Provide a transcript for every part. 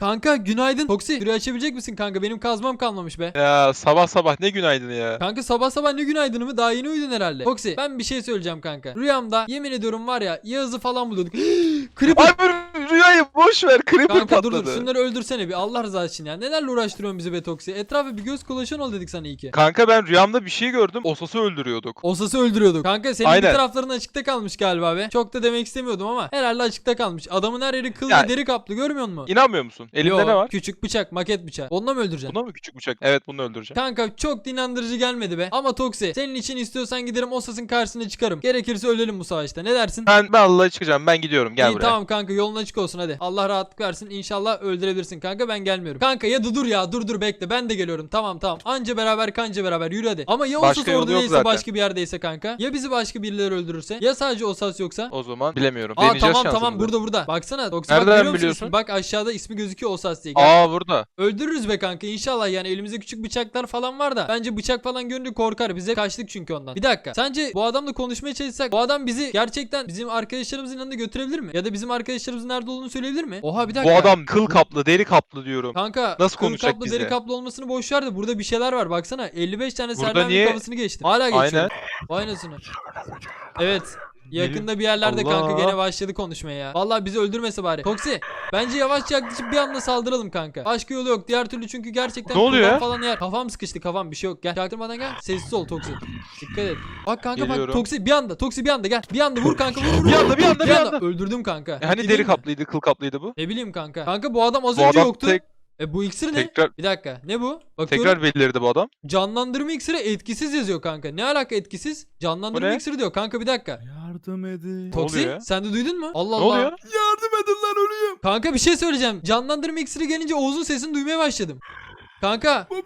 Kanka günaydın. Toksi süreyi açabilecek misin kanka? Benim kazmam kalmamış be. Ya sabah sabah ne günaydın ya. Kanka sabah sabah ne günaydını mı? Daha yeni uyudun herhalde. Toksi ben bir şey söyleyeceğim kanka. Rüyamda yemin ediyorum var ya Yağız'ı falan buluyorduk. Creeper. Ay rüyayı boş ver. Creeper Kanka dur patladı. dur şunları öldürsene bir Allah rızası için ya. Nelerle uğraştırıyorsun bizi be Toksi? Etrafa bir göz kolaşan ol dedik sana iyi ki. Kanka ben rüyamda bir şey gördüm. Osası öldürüyorduk. Osası öldürüyorduk. Kanka senin bir Aynen. tarafların açıkta kalmış galiba be. Çok da demek istemiyordum ama herhalde açıkta kalmış. Adamın her yeri kıl Ya- ve deri kaplı görmüyor musun? İnanmıyor musun? Elimde Yo, ne var? Küçük bıçak, maket bıçağı. Onunla mı öldüreceksin? Buna mı küçük bıçak? Evet bunu öldüreceğim. Kanka çok dinandırıcı gelmedi be. Ama Toksi senin için istiyorsan giderim Osas'ın karşısına çıkarım. Gerekirse ölelim bu savaşta. Ne dersin? Ben, ben Allah'a çıkacağım. Ben gidiyorum. Gel İyi buraya. tamam kanka yolun açık olsun hadi. Allah rahatlık versin. İnşallah öldürebilirsin kanka ben gelmiyorum. Kanka ya dur ya dur dur bekle ben de geliyorum. Tamam tamam. Anca beraber kanca beraber yürü hadi. Ama ya Başka Osas yolu orada yok değilse zaten. başka bir yerdeyse kanka. Ya bizi başka birileri öldürürse. Ya sadece Osas yoksa. O zaman bilemiyorum. Aa Deneyeceğiz tamam tamam burada burada. Baksana Toksi bak Nereden görüyor musun biliyorsun? ismi? Bak aşağıda ismi gözüküyor Osas diye. Gel. Aa burada. Öldürürüz be kanka inşallah yani elimizde küçük bıçaklar falan var da. Bence bıçak falan görünce korkar. Bize kaçtık çünkü ondan. Bir dakika. Sence bu adamla konuşmaya çalışsak bu adam bizi gerçekten bizim arkadaşlarımızın yanına götürebilir mi? Ya da bizim arkadaşlarımızın nerede olduğunu söyleyebilir mi? Oha bir Bu dakika. adam kıl kaplı, deri kaplı diyorum. Kanka Nasıl kıl konuşacak kaplı bizle? deri kaplı olmasını boş ver de burada bir şeyler var baksana 55 tane Burada Serdan niye- kafasını geçtim. Hala geçiyor. Aynen. Vay anasını. Evet. Yakında bir yerlerde Allah. kanka gene başladı konuşmaya ya. Vallahi bizi öldürmese bari. Toksi bence yavaşça yaklaşıp bir anda saldıralım kanka. Başka yolu yok. Diğer türlü çünkü gerçekten Ne oluyor ya? falan yer. Kafam sıkıştı kafam bir şey yok. Gel çaktırmadan gel. Sessiz ol Toksi. Dikkat et. Bak kanka bak Geliyorum. Toksi bir anda. Toksi bir anda gel. Bir anda vur kanka vur vur. Bir anda, bir anda, bir anda. Öldürdüm kanka. E hani Ciddi deri kaplıydı, kıl kaplıydı bu. Ne bileyim kanka. Kanka bu adam az Bu önce adam yoktu. tek- E bu iksir ne? Tekrar Bir dakika. Ne bu? Bakıyorum. tekrar belirdi bu adam. Canlandırma iksiri etkisiz yazıyor kanka. Ne alaka etkisiz? Canlandırma iksiri diyor kanka bir dakika. Yardım edin. Toksi oluyor ya? sen de duydun mu? Allah Ne Allah. oluyor? Yardım edin lan ölüyüm. Kanka bir şey söyleyeceğim. Canlandırma iksiri gelince Oğuz'un sesini duymaya başladım. Kanka. Bu bir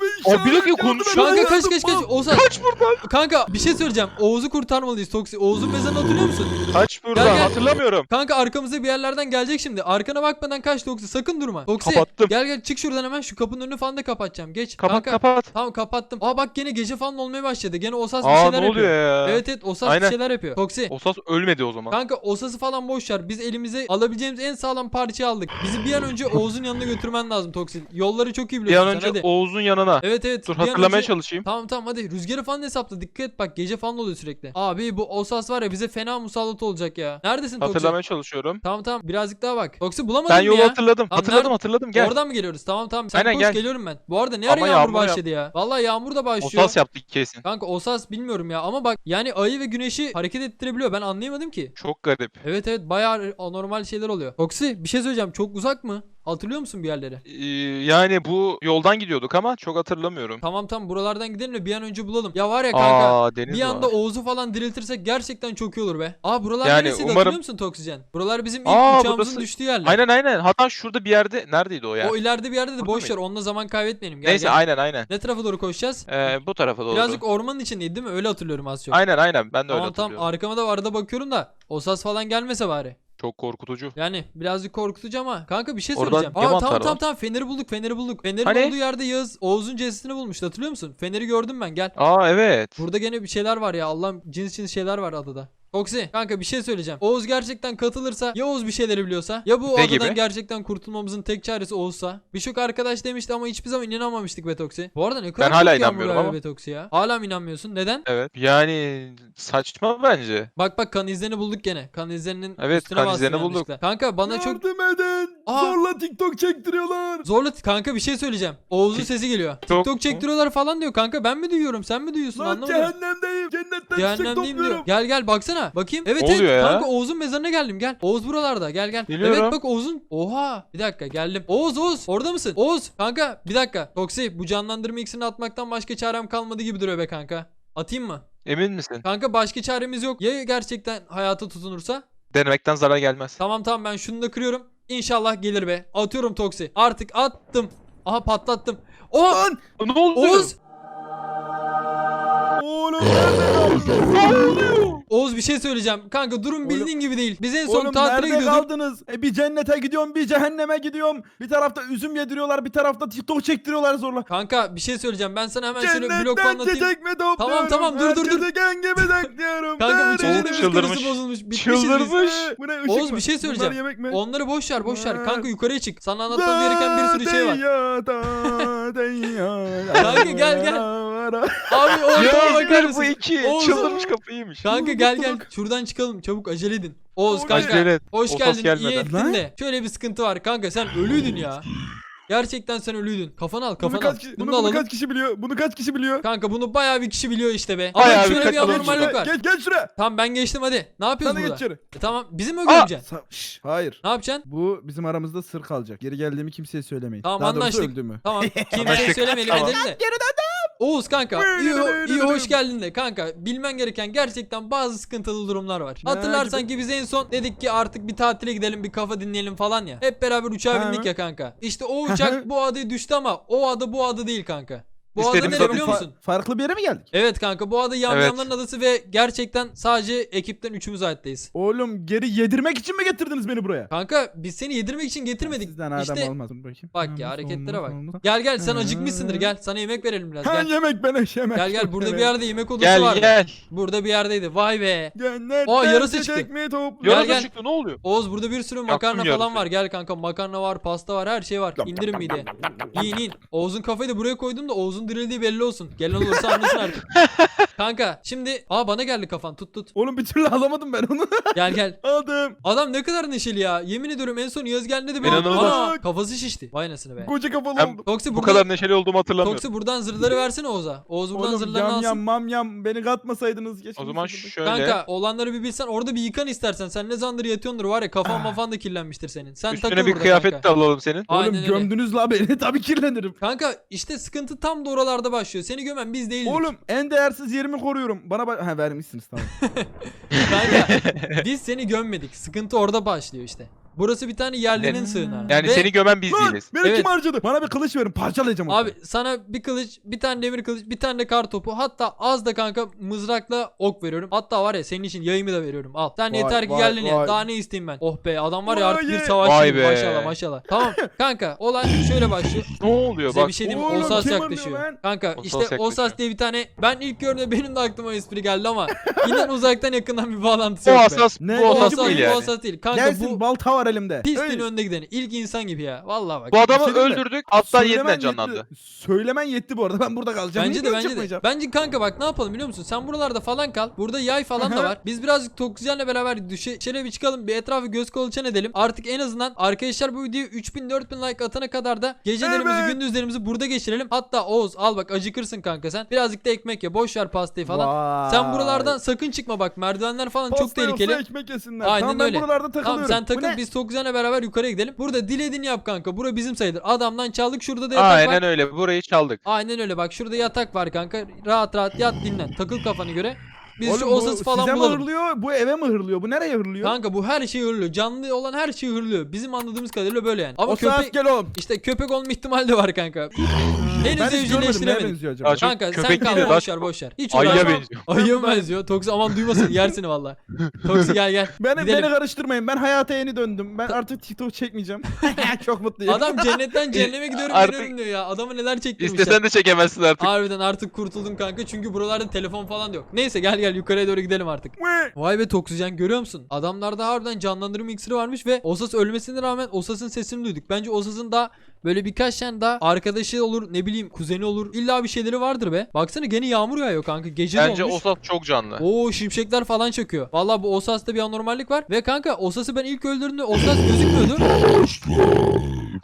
bir dakika, edin, Kanka kaç kaç kaç. Oğuzhan. Kaç buradan. Kanka bir şey söyleyeceğim. Oğuz'u kurtarmalıyız Toksi. Oğuz'un mezarını hatırlıyor musun? Kaç buradan Gel, gel. hatırlamıyorum. Kanka arkamızda bir yerlerden gelecek şimdi. Arkana bakmadan kaç Toksi. Sakın durma. Toksi. Kapattım. Gel gel çık şuradan hemen. Şu kapının önünü falan da kapatacağım. Geç. Kapat kanka. kapat. Tamam kapattım. Aa bak gene gece falan olmaya başladı. Gene Osas bir Aa şeyler ne oluyor yapıyor. ya? Evet evet Osas bir şeyler yapıyor. Toksi. Osas ölmedi o zaman. Kanka Osas'ı falan boş ver. Biz elimize alabileceğimiz en sağlam parçayı aldık. Bizi bir an önce Oğuz'un yanına götürmen lazım Toksi. Yolları çok iyi Bir biliyorsun an sen, önce hadi. Oğuz'un yanına. Evet evet. Dur bir an hatırlamaya önce- çalışayım. Tamam tamam hadi rüzgarı falan hesapla dikkat et bak gece falan oluyor sürekli. Abi bu Osas var ya bize fena musallat olacak ya. Neredesin Toksi? Hatırlamaya çalışıyorum. Tamam tamam birazcık daha bak. Toksi bulamadın Ben mı yolu ya? hatırladım. Tamam, hatırladım nerede? hatırladım gel. Oradan mı geliyoruz? Tamam tamam sen Aynen, koş gel. geliyorum ben. Bu arada ne ara Ama yağmur, yağmur yap- başladı ya? Vallahi yağmur da başlıyor. Osas yaptık kesin. Kanka Osas bilmiyorum ya ama bak yani ayı ve güneşi hareket ettirebiliyor. Ben anlayamadım ki. Çok garip. Evet evet bayağı anormal şeyler oluyor. Toksi bir şey söyleyeceğim. Çok uzak mı? Hatırlıyor musun bir yerleri? Ee, yani bu yoldan gidiyorduk ama çok hatırlamıyorum. Tamam tamam buralardan gidelim de bir an önce bulalım. Ya var ya kanka. Aa deniz bir anda var. Oğuz'u falan diriltirsek gerçekten çok iyi olur be. Aa buralar Yani neresiydi umarım- hatırlıyor musun Toksijen? Buralar bizim ilk Aa, uçağımızın burası- düştüğü yerler. Aynen aynen. Hatta şurada bir yerde neredeydi o ya? O ileride bir yerde de boş mıydı? Onunla zaman kaybetmeyelim. Gel, Neyse gel. aynen aynen. Ne tarafa doğru koşacağız? Ee, bu tarafa doğru. Birazcık ormanın içindeydi değil mi? Öyle hatırlıyorum az çok. Aynen aynen ben de öyle Tamam tamam hatırlıyorum. arkama da arada bakıyorum da Osas falan gelmese bari. Çok korkutucu. Yani birazcık korkutucu ama kanka bir şey Oradan söyleyeceğim. Aa mantar tamam tamam var? tamam feneri bulduk feneri bulduk. Fenerin Hani? olduğu yerde Yağız Oğuz'un cesedini bulmuştu hatırlıyor musun? Feneri gördüm ben gel. Aa evet. Burada gene bir şeyler var ya Allah'ım cins cins şeyler var adada. Oksi kanka bir şey söyleyeceğim. Oğuz gerçekten katılırsa ya Oğuz bir şeyleri biliyorsa ya bu Ne adadan gibi? gerçekten kurtulmamızın tek çaresi Oğuz'sa. Birçok arkadaş demişti ama hiçbir zaman inanamamıştık Betoksi. Bu arada ne kadar hala çok yağmur inanmıyorum ama. Betoksi ya. Hala mı inanmıyorsun? Neden? Evet. Yani saçma bence. Bak bak kan izlerini bulduk gene. Kan izlerinin Evet, üstüne kan izlerini bulduk. yanlışlıkla. Kanka bana çok Yardım edin. Aa. Zorla TikTok çektiriyorlar. Zorla kanka bir şey söyleyeceğim. Oğuz'un sesi geliyor. Tok- TikTok çektiriyorlar falan diyor kanka. Ben mi duyuyorum? Sen mi duyuyorsun? Lan Anlamadım. cehennemdeyim. Cennetten çiçek Cehennemdeyim diyor. topluyorum. Gel gel baksana. Bakayım. Evet Ne evet oluyor ya? kanka Oğuz'un mezarına geldim gel. Oğuz buralarda gel gel. Geliyorum. Evet bak Oğuz'un. Oha. Bir dakika geldim. Oğuz Oğuz orada mısın? Oğuz kanka bir dakika. Toksi bu canlandırma iksirini atmaktan başka çarem kalmadı gibi duruyor be kanka. Atayım mı? Emin misin? Kanka başka çaremiz yok. Ya gerçekten hayata tutunursa? Denemekten zarar gelmez. Tamam tamam ben şunu da kırıyorum. İnşallah gelir be. Atıyorum Toksi. Artık attım. Aha patlattım. Oh! Lan Ne oldu? Oğuz! Oğlum nerede kaldınız? Oğuz bir şey söyleyeceğim. Kanka durum bildiğin gibi değil. Biz en son Oğlum tatile nerede gidiyorduk. kaldınız? E, bir cennete gidiyorum bir cehenneme gidiyorum. Bir tarafta üzüm yediriyorlar bir tarafta TikTok çektiriyorlar zorla. Kanka bir şey söyleyeceğim. Ben sana hemen şöyle blok Cennetten anlatayım. çiçek mi topluyorum? Tamam, tamam, dur, dur, dur. Herkese gengemi taklıyorum. Kanka bu çocuğun Oğuz psikolojisi çıldırmış. bozulmuş. Bitmişiz Çıldırmış. Ee, Bu ne ışık Oğuz, mı? bir şey söyleyeceğim. Bunlar yemek mi? Onları boş ver boş ver. Kanka yukarıya çık. Sana anlatmam gereken bir sürü şey var. Kanka gel, gel. Abi ortama Ya bakar mısın? bu iki. Oğuz- Çıldırmış kafayıymış. Kanka gel gel. Şuradan çıkalım. Çabuk acele edin. Oğuz kanka. acele et. Hoş geldin. İyi gelmeden. ettin de. Şöyle bir sıkıntı var. Kanka sen ölüydün ya. Gerçekten sen ölüydün. Kafanı al Bunu kafanı al. kaç, kişi, Bunu bunu, bunu alalım. kaç kişi biliyor? Bunu kaç kişi biliyor? Kanka bunu bayağı bir kişi biliyor işte be. Bayağı Ama bir şöyle bir. Geç anormallik şuraya, var. Geç, geç şuraya. Tamam ben geçtim hadi. Ne yapıyoruz Sen de burada? geç içeri. E, tamam bizi mi öldüreceksin? Sa- Şşş, hayır. Ne yapacaksın? Bu bizim aramızda sır kalacak. Geri geldiğimi kimseye söylemeyin. Tamam, Daha doğrusu anlaştık. öldüğümü. Tamam. Kimseye Anlaştık. söylemeyelim Tamam. edelim de. Oğuz kanka iyi, ho- iyi hoş geldin de kanka bilmen gereken gerçekten bazı sıkıntılı durumlar var. Hatırlarsan ki biz en son dedik ki artık bir tatile gidelim bir kafa dinleyelim falan ya. Hep beraber uçağa bindik ya kanka. İşte o uçak bu adı düştü ama o adı bu adı değil kanka. Bu adı İstediğimiz adı biliyor Fa- musun? farklı bir yere mi geldik? Evet kanka bu adı Yamyamların adası ve gerçekten sadece ekipten üçümüz ayetteyız. Oğlum geri yedirmek için mi getirdiniz beni buraya? Kanka biz seni yedirmek için getirmedik. Sizden adam işte olmaz. Dur bakayım. bak ya hareketlere bak. Gel gel sen acıkmışsındır gel sana yemek verelim biraz Ha gel. yemek ben yemek. Gel gel burada bir yerde yemek odası Gel vardı. gel. Burada bir yerdeydi. Vay be. Cennetten Aa, yarısı çıktı. mi topluyorum? Gel, Yarasa gel. çıktı ne oluyor? Oğuz burada bir sürü makarna yarısı. falan var. Gel kanka makarna var, pasta var, her şey var. İndirin mide. Yiyin yiyin. Oğuz'un kafayı da buraya koydum da Oğuz'un dirildiği belli olsun. Gelen olursa anlasın artık. kanka şimdi aa bana geldi kafan tut tut. Oğlum bir türlü alamadım ben onu. Gel gel. Aldım. Adam ne kadar neşeli ya. Yemin ediyorum en son Yaz geldi de benim İnanılmaz. Ana, kafası şişti. Vay anasını be. Koca kafalı Ben- oldum. Toksi Bu burada, kadar neşeli olduğumu hatırlamıyorum. Toksi buradan zırhları versene Oğuz'a. Oğuz buradan Oğlum zırhlarını yam alsın. yam mam yam beni katmasaydınız. Geç O zaman şöyle. Kanka olanları bir bilsen orada bir yıkan istersen. Sen ne zamandır yatıyordur var ya kafan mafan da kirlenmiştir senin. Sen takıl Üstüne bir burada kıyafet kanka. de alalım senin. Aynen Oğlum öyle. gömdünüz la beni tabii kirlenirim. Kanka işte sıkıntı tam da oralarda başlıyor. Seni gömen biz değildik. Oğlum en değersiz yerimi koruyorum. Bana ba- ha vermişsiniz tamam. Kanka biz seni gömmedik. Sıkıntı orada başlıyor işte. Burası bir tane yerlinin sığınağı. Yani Ve seni gömen biz Lan değiliz. beni Evet. kim harcadı? Bana bir kılıç verin parçalayacağım onu. Abi sana bir kılıç, bir tane demir kılıç, bir tane de kar topu. Hatta az da kanka mızrakla ok veriyorum. Hatta var ya senin için yayımı da veriyorum. Al. Sen Vay, yeter ki vay, geldin ya. vay. Daha ne isteyeyim ben? Oh be adam var ya artık bir Vay. savaşçı Vay gibi. be. Maşallah maşallah. Tamam kanka olay şöyle başlıyor. Ne oluyor Size bak. bir şey diyeyim mi? Oğlum, Osas kim yaklaşıyor. arıyor lan? Kanka Osas işte yaklaşıyor. Osas diye bir tane ben ilk gördüğümde benim de aklıma espri geldi ama yine uzaktan yakından bir bağlantısı O yok. be. asas, Ne? bu O asas Osas değil bu yani. Osas değil. Kanka Gelsin bu balta var elimde. pisliğin Hey, önde gideni. İlk insan gibi ya. Vallahi bak. Bu adamı şey öldürdük. Hatta yeniden yetti. canlandı. Söylemen yetti bu arada ben burada kalacağım. Bence Hiç de yola bence de. çıkmayacağım. Bence kanka bak ne yapalım biliyor musun? Sen buralarda falan kal. Burada yay falan da var. Biz birazcık Toksijen'le beraber düşe, şöyle bir çıkalım. Bir etrafı göz kolaçan edelim. Artık en azından arkadaşlar bu videoyu 3000 4000 like atana kadar da gecelerimizi Evet. gündüzlerimizi burada geçirelim. Hatta Oğuz al bak acıkırsın kanka sen. Birazcık da ekmek ye. Boş ver pastayı falan. Vay. Sen buralardan sakın çıkma bak. Merdivenler falan çok Pasta yoksa tehlikeli. ekmek yesinler. Aynen tamam ben öyle. buralarda takılıyorum. Tamam sen Bu takıl ne? biz Toksijen'le beraber yukarıya gidelim. Burada dilediğini yap kanka. Bura bizim sayılır. Adamdan çaldık şurada da yatak var. Aynen öyle. Burayı çaldık. Aynen öyle bak şurada yatak var kanka. Rahat rahat yat dinlen. Takıl kafana göre. Biz şu Oğlum bu osası falan size mi bulalım. hırlıyor? Bu eve mi hırlıyor? Bu nereye hırlıyor? Kanka bu her şey hırlıyor. Canlı olan her şey hırlıyor. Bizim anladığımız kadarıyla böyle yani. Ama o saat köpek gel oğlum. işte köpek olma ihtimali de var kanka. Henüz Ben hiç görmedim. Neye evcilleştiremedik. benziyor acaba? Daha çok Kanka sen köpek kal değil de daha boş ver boş ver. Hiç Ayıya uğraşma. benziyor. Ayıya mı benziyor? Toksi aman duymasın yersin valla. Toksi gel gel. Beni, Gidelim. beni karıştırmayın. Ben hayata yeni döndüm. Ben artık TikTok çekmeyeceğim. Çok mutluyum. Adam cennetten cehenneme gidiyorum Artık- geliyorum diyor ya. Adamı neler çektirmişler. İstesen de çekemezsin artık. Harbiden artık kurtuldum kanka çünkü buralarda telefon falan da yok. Neyse gel gel yukarıya doğru gidelim artık. Vay be Toksijen görüyor musun? Adamlarda harbiden canlandırma iksiri varmış ve Osas ölmesine rağmen Osas'ın sesini duyduk. Bence Osas'ın da böyle birkaç tane daha arkadaşı olur ne bileyim kuzeni olur. İlla bir şeyleri vardır be. Baksana gene yağmur yağıyor kanka. Gece de Bence olmuş. Osas çok canlı. Oo şimşekler falan çakıyor. Vallahi bu Osas'ta bir anormallik var. Ve kanka Osas'ı ben ilk öldürdüğümde Osas gözükmüyordu.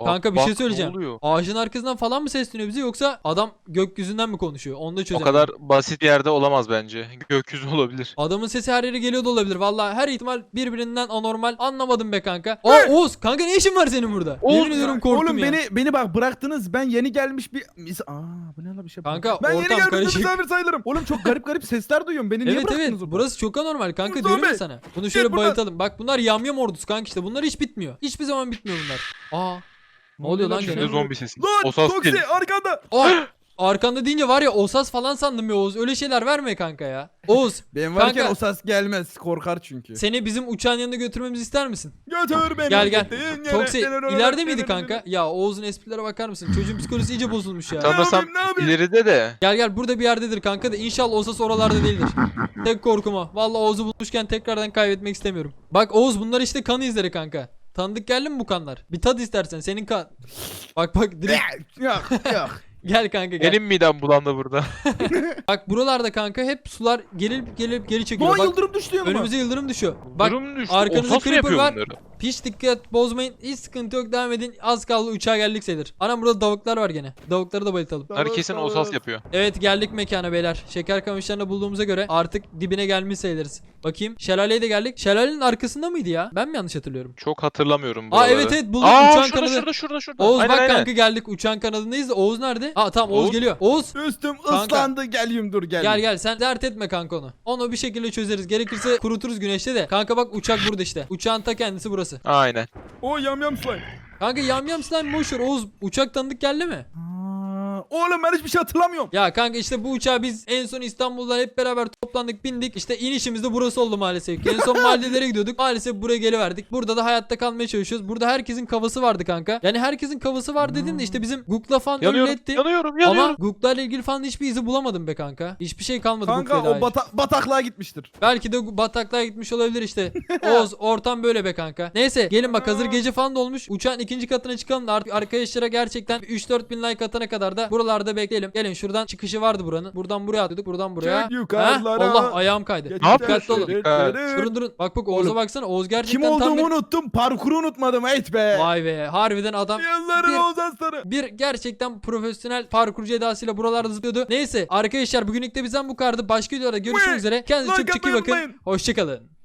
Kanka bir bak, şey söyleyeceğim. oluyor? Ağacın arkasından falan mı sesleniyor bize yoksa adam gökyüzünden mi konuşuyor? Onu da O çözemedim. kadar basit yerde olamaz bence. Gökyüzü olabilir. Adamın sesi her yere geliyor da olabilir. Vallahi her ihtimal birbirinden anormal. Anlamadım be kanka. Aa Oğuz kanka ne işin var senin burada? Yemin ediyorum korktum Oğlum ya. beni beni bak bıraktınız. Ben yeni gelmiş bir mis Aa bu ne la bir şey. Kanka, ben yeni ortam gelmiş bir karışık. misafir sayılırım. Oğlum çok garip garip sesler duyuyorum. Beni niye Evet evet bıraktınız burası çok anormal kanka diyorum ya sana. Bunu şöyle buradan. bayıltalım. Bak bunlar yamyam ordusu kanka işte. Bunlar hiç bitmiyor. Hiçbir zaman bitmiyor bunlar. Aa. Ne oluyor lan bir gene? Şimdi zombi sesi. Lan Toksi değil. arkanda. Aa. Arkanda deyince var ya Osas falan sandım ya Oğuz. Öyle şeyler verme kanka ya. Oğuz Ben varken Kanka- o ses gelmez. Korkar çünkü. seni bizim uçağın yanına götürmemizi ister misin? Götür beni. Gel gel. gittiğin yere. Toksi ileride miydi kanka? Ya Oğuz'un esprilere bakar mısın? Çocuğun psikolojisi iyice bozulmuş ya. Yapayım, ne yapayım? ileride de. Gel gel burada bir yerdedir kanka da inşallah Osas oralarda değildir. Tek korkum o. Vallahi Oğuz'u bulmuşken tekrardan kaybetmek istemiyorum. Bak Oğuz bunlar işte kan izleri kanka. Tanıdık geldi mi bu kanlar? Bir tad istersen senin kan. Bak bak direkt Yok yok. Gel kanka gel. Benim midem bulandı burada. Bak buralarda kanka hep sular gelip gelip geri çekiyor. Doğan Bak yıldırım düştü yanıma. önümüze yıldırım düşüyor. Bak Durum düştü. arkanızda Osas mı creeper yapıyor var. bunları? hiç dikkat bozmayın. Hiç sıkıntı yok devam edin. Az kaldı uçağa geldik sayılır. Anam burada davuklar var gene. Davukları da bayıltalım. Herkesin Osas yapıyor. Evet geldik mekana beyler. Şeker kamışlarını bulduğumuza göre artık dibine gelmiş sayılırız. Bakayım. Şelaleye de geldik. Şelalenin arkasında mıydı ya? Ben mi yanlış hatırlıyorum? Çok hatırlamıyorum Aa buraları. evet evet buldum Aa uçağın şurada, kanadı. şurada şurada şurada. Oğuz aynen, bak aynen. kanka geldik uçağın kanadındayız da Oğuz nerede? Aa tamam Oğuz, Oğuz? geliyor. Oğuz Üstüm Kanka. ıslandı geliyorum dur gel. gel gel sen dert etme kanka onu. Onu bir şekilde çözeriz. Gerekirse kuruturuz güneşte de. Kanka bak uçak burada işte. Uçağın ta kendisi burası. Aynen. O yam yam slime. Kanka yam yam slime boş ver. Oğuz uçak tanıdık geldi mi? Oğlum ben hiçbir şey hatırlamıyorum. Ya kanka işte bu uçağa biz en son İstanbul'dan hep beraber toplandık bindik. İşte inişimiz de burası oldu maalesef ki. En son mahallelere gidiyorduk. Maalesef buraya geliverdik. Burada da hayatta kalmaya çalışıyoruz. Burada herkesin kafası vardı kanka. Yani herkesin kafası var dediğin de işte bizim Google'a falan Yanıyorum, öğretti. yanıyorum, Ama yanıyorum. Google'la ilgili falan hiçbir izi bulamadım be kanka. Hiçbir şey kalmadı Kanka Google'la o dair. bata- bataklığa gitmiştir. Belki de bataklığa gitmiş olabilir işte. Oğuz ortam böyle be kanka. Neyse gelin bak hazır gece falan da olmuş. Uçağın ikinci katına çıkalım da artık arkadaşlara gerçekten 3-4 bin like atana kadar da buralarda bekleyelim. Gelin şuradan çıkışı vardı buranın. Buradan buraya atladık buradan buraya. Çek yukarılara. Allah ayağım kaydı. Ne yapıyorsun? Dikkatli olun. Dikkat. Durun durun. Bak bak Oğuz'a Oğlum, baksana. Oğuz Kim gerçekten tam olduğumu bir... unuttum. Parkuru unutmadım et be. Vay be harbiden adam Yılların Bir- Oğuz Aslanı. bir gerçekten profesyonel parkurcu edasıyla buralarda zıplıyordu. Neyse arkadaşlar bugünlük de bizden bu kadardı. Başka videolarda görüşmek üzere. Kendinize like çok çok iyi atmayı bakın. unutmayın. Hoşçakalın.